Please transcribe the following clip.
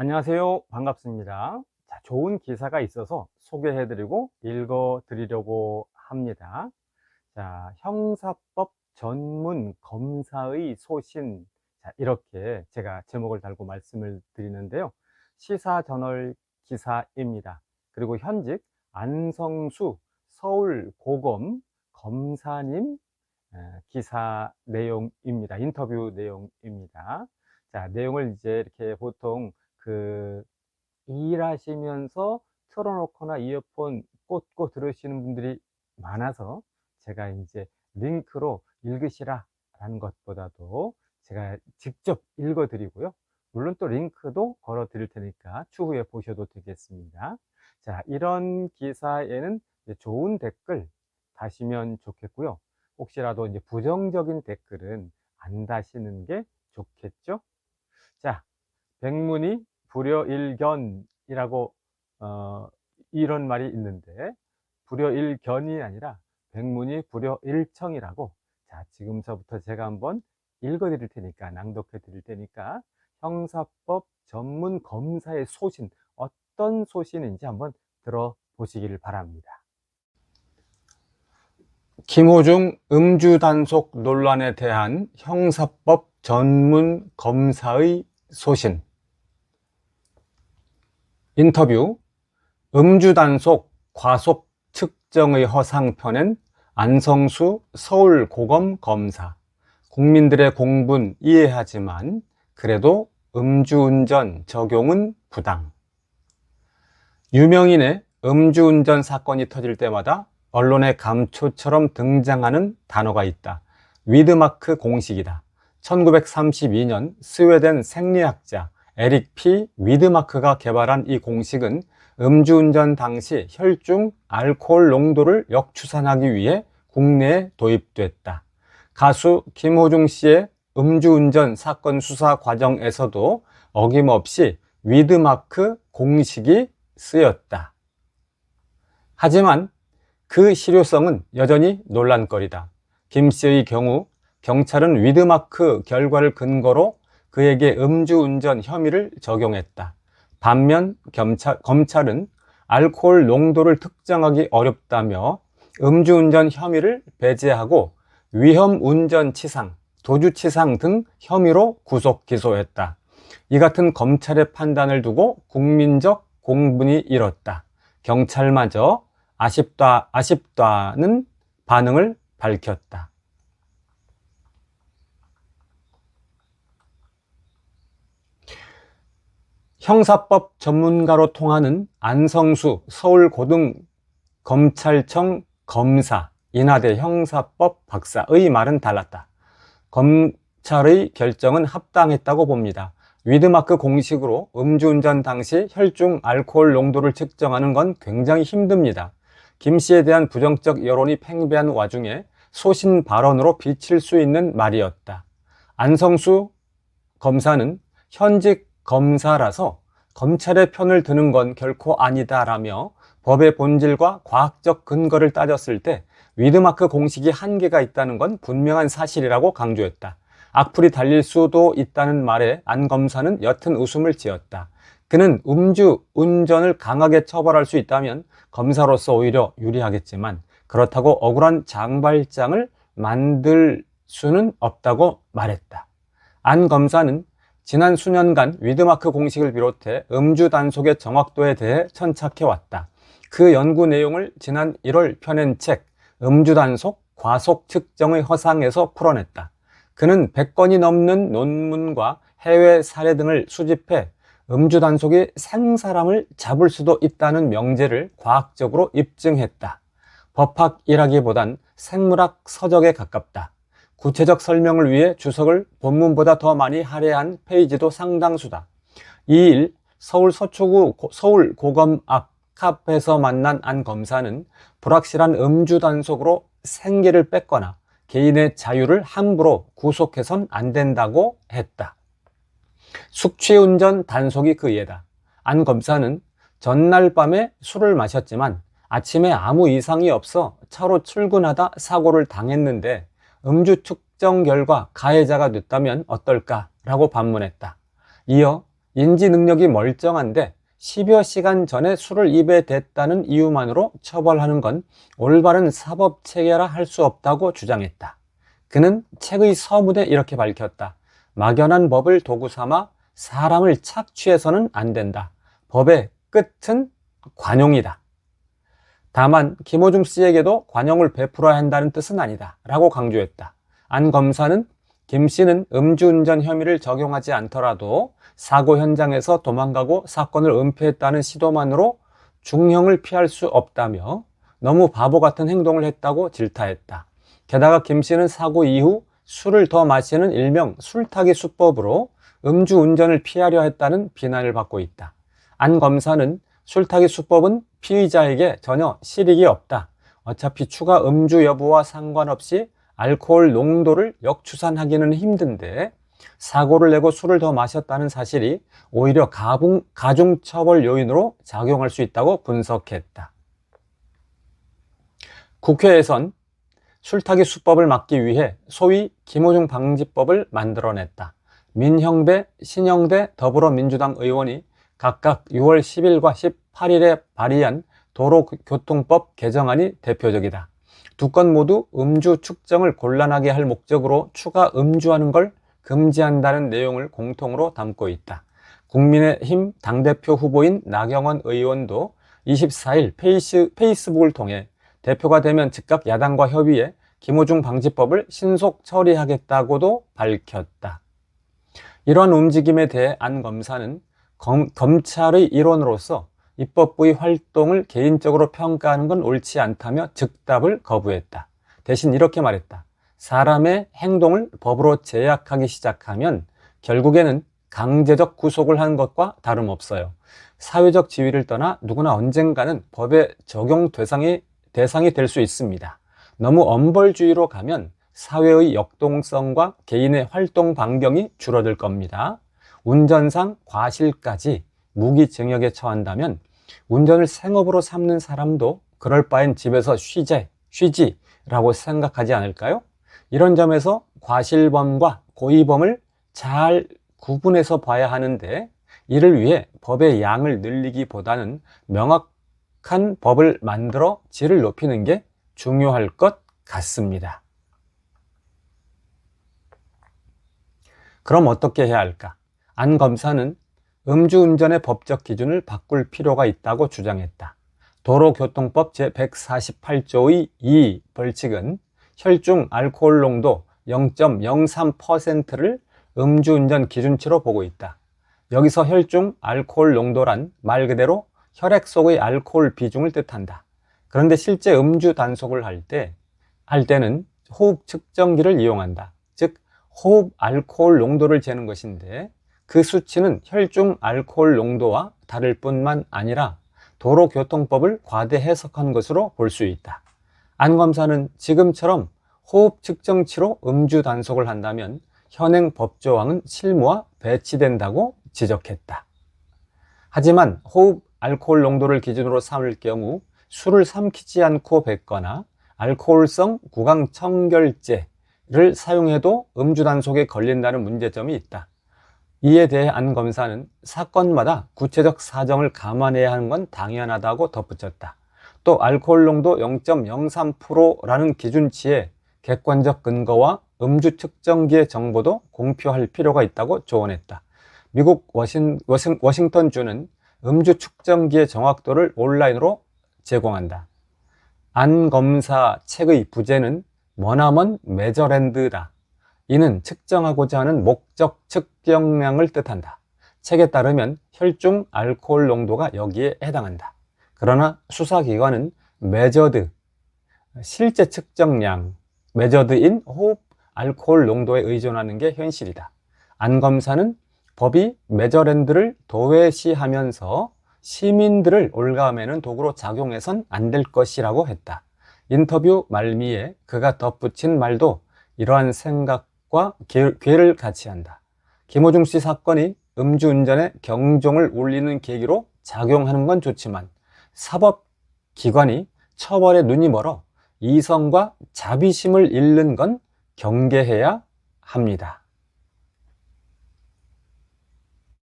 안녕하세요. 반갑습니다. 자, 좋은 기사가 있어서 소개해드리고 읽어드리려고 합니다. 자, 형사법 전문 검사의 소신. 자, 이렇게 제가 제목을 달고 말씀을 드리는데요. 시사저널 기사입니다. 그리고 현직 안성수 서울고검 검사님 에, 기사 내용입니다. 인터뷰 내용입니다. 자, 내용을 이제 이렇게 보통 그 일하시면서 틀어놓거나 이어폰 꽂고 들으시는 분들이 많아서 제가 이제 링크로 읽으시라 라는 것보다도 제가 직접 읽어 드리고요. 물론 또 링크도 걸어 드릴 테니까 추후에 보셔도 되겠습니다. 자, 이런 기사에는 좋은 댓글 다시면 좋겠고요. 혹시라도 이제 부정적인 댓글은 안 다시는 게 좋겠죠? 자, 백문이 불여일견이라고 어, 이런 말이 있는데 불여일견이 아니라 백문이 불여일청이라고 자 지금서부터 제가 한번 읽어 드릴 테니까 낭독해 드릴 테니까 형사법 전문 검사의 소신 어떤 소신인지 한번 들어보시길 바랍니다. 김호중 음주 단속 논란에 대한 형사법 전문 검사의 소신 인터뷰 음주 단속 과속 측정의 허상편엔 안성수 서울고검 검사 국민들의 공분 이해하지만 그래도 음주운전 적용은 부당 유명인의 음주운전 사건이 터질 때마다 언론의 감초처럼 등장하는 단어가 있다. 위드마크 공식이다. 1932년 스웨덴 생리학자 에릭 P. 위드마크가 개발한 이 공식은 음주운전 당시 혈중 알코올 농도를 역추산하기 위해 국내에 도입됐다. 가수 김호중 씨의 음주운전 사건 수사 과정에서도 어김없이 위드마크 공식이 쓰였다. 하지만 그 실효성은 여전히 논란거리다. 김 씨의 경우 경찰은 위드마크 결과를 근거로 그에게 음주운전 혐의를 적용했다. 반면 검찰, 검찰 은 알코올 농도를 특정하기 어렵다며 음주운전 혐의를 배제하고 위험운전 치상, 도주치상 등 혐의로 구속 기소했다. 이 같은 검찰의 판단을 두고 국민적 공분이 일었다. 경찰마저 아쉽다, 아쉽다는 반응을 밝혔다. 형사법 전문가로 통하는 안성수 서울고등검찰청 검사, 인하대 형사법 박사의 말은 달랐다. 검찰의 결정은 합당했다고 봅니다. 위드마크 공식으로 음주운전 당시 혈중 알코올 농도를 측정하는 건 굉장히 힘듭니다. 김 씨에 대한 부정적 여론이 팽배한 와중에 소신 발언으로 비칠 수 있는 말이었다. 안성수 검사는 현직 검사라서 검찰의 편을 드는 건 결코 아니다라며 법의 본질과 과학적 근거를 따졌을 때 위드마크 공식이 한계가 있다는 건 분명한 사실이라고 강조했다. 악플이 달릴 수도 있다는 말에 안 검사는 옅은 웃음을 지었다. 그는 음주 운전을 강하게 처벌할 수 있다면 검사로서 오히려 유리하겠지만 그렇다고 억울한 장발장을 만들 수는 없다고 말했다. 안 검사는 지난 수년간 위드마크 공식을 비롯해 음주 단속의 정확도에 대해 천착해왔다. 그 연구 내용을 지난 1월 펴낸 책 음주 단속 과속 측정의 허상에서 풀어냈다. 그는 100건이 넘는 논문과 해외 사례 등을 수집해 음주 단속이 생사람을 잡을 수도 있다는 명제를 과학적으로 입증했다. 법학이라기보단 생물학 서적에 가깝다. 구체적 설명을 위해 주석을 본문보다 더 많이 할애한 페이지도 상당수다. 2일 서울 서초구 서울 고검 앞 카페에서 만난 안 검사는 불확실한 음주 단속으로 생계를 뺏거나 개인의 자유를 함부로 구속해선 안 된다고 했다. 숙취운전 단속이 그 예다. 안 검사는 전날 밤에 술을 마셨지만 아침에 아무 이상이 없어 차로 출근하다 사고를 당했는데 음주 측정 결과 가해자가 됐다면 어떨까라고 반문했다. 이어 인지 능력이 멀쩡한데 10여 시간 전에 술을 입에 댔다는 이유만으로 처벌하는 건 올바른 사법 체계라 할 수 없다고 주장했다. 그는 책의 서문에 이렇게 밝혔다. 막연한 법을 도구 삼아 사람을 착취해서는 안 된다. 법의 끝은 관용이다. 다만 김호중 씨에게도 관용을 베풀어야 한다는 뜻은 아니다. 라고 강조했다. 안 검사는 김 씨는 음주운전 혐의를 적용하지 않더라도 사고 현장에서 도망가고 사건을 은폐했다는 시도만으로 중형을 피할 수 없다며 너무 바보 같은 행동을 했다고 질타했다. 게다가 김 씨는 사고 이후 술을 더 마시는 일명 술타기 수법으로 음주운전을 피하려 했다는 비난을 받고 있다. 안 검사는 술타기 수법은 피의자에게 전혀 실익이 없다. 어차피 추가 음주 여부와 상관없이 알코올 농도를 역추산하기는 힘든데 사고를 내고 술을 더 마셨다는 사실이 오히려 가중, 가중처벌 요인으로 작용할 수 있다고 분석했다. 국회에선 술타기 수법을 막기 위해 소위 김호중 방지법을 만들어냈다. 민형배, 신형대 더불어민주당 의원이 각각 6월 10일과 18일에 발의한 도로교통법 개정안이 대표적이다. 두 건 모두 음주 측정을 곤란하게 할 목적으로 추가 음주하는 걸 금지한다는 내용을 공통으로 담고 있다. 국민의힘 당대표 후보인 나경원 의원도 24일 페이스, 페이스북을 통해 대표가 되면 즉각 야당과 협의해 김호중 방지법을 신속 처리하겠다고도 밝혔다. 이러한 움직임에 대해 안 검사는 검, 검찰의 일원으로서 입법부의 활동을 개인적으로 평가하는 건 옳지 않다며 즉답을 거부했다. 대신 이렇게 말했다. 사람의 행동을 법으로 제약하기 시작하면 결국에는 강제적 구속을 한 것과 다름없어요. 사회적 지위를 떠나 누구나 언젠가는 법의 적용 대상이, 대상이 될 수 있습니다. 너무 엄벌주의로 가면 사회의 역동성과 개인의 활동 반경이 줄어들 겁니다. 운전상 과실까지 무기징역에 처한다면 운전을 생업으로 삼는 사람도 그럴 바엔 집에서 쉬재, 쉬지라고 생각하지 않을까요? 이런 점에서 과실범과 고의범을 잘 구분해서 봐야 하는데 이를 위해 법의 양을 늘리기보다는 명확한 법을 만들어 질을 높이는 게 중요할 것 같습니다. 그럼 어떻게 해야 할까? 안 검사는 음주운전의 법적 기준을 바꿀 필요가 있다고 주장했다. 도로교통법 제148조의 2 벌칙은 혈중 알코올 농도 0.03%를 음주운전 기준치로 보고 있다. 여기서 혈중 알코올 농도란 말 그대로 혈액 속의 알코올 비중을 뜻한다. 그런데 실제 음주 단속을 할 때, 할 때는 호흡 측정기를 이용한다. 즉, 호흡 알코올 농도를 재는 것인데, 그 수치는 혈중 알코올 농도와 다를 뿐만 아니라 도로교통법을 과대 해석한 것으로 볼 수 있다. 안 검사는 지금처럼 호흡 측정치로 음주 단속을 한다면 현행 법조항은 실무와 배치된다고 지적했다. 하지만 호흡 알코올 농도를 기준으로 삼을 경우 술을 삼키지 않고 뱉거나 알코올성 구강청결제를 사용해도 음주 단속에 걸린다는 문제점이 있다. 이에 대해 안 검사는 사건마다 구체적 사정을 감안해야 하는 건 당연하다고 덧붙였다. 또 알코올 농도 0.03%라는 기준치에 객관적 근거와 음주 측정기의 정보도 공표할 필요가 있다고 조언했다. 미국 워싱, 워싱, 워싱턴주는 음주 측정기의 정확도를 온라인으로 제공한다. 안 검사 책의 부제는 머나먼 메저랜드다. 이는 측정하고자 하는 목적 측정량을 뜻한다. 책에 따르면 혈중 알코올 농도가 여기에 해당한다. 그러나 수사기관은 메저드, 실제 측정량, 메저드인 호흡 알코올 농도에 의존하는 게 현실이다. 안 검사는 법이 메저랜드를 도외시하면서 시민들을 올가매는 도구로 작용해선 안 될 것이라고 했다. 인터뷰 말미에 그가 덧붙인 말도 이러한 생각 과 괴를 같이 한다. 김호중 씨 사건이 음주운전의 경종을 울리는 계기로 작용하는 건 좋지만 사법기관이 처벌에 눈이 멀어 이성과 자비심을 잃는 건 경계해야 합니다.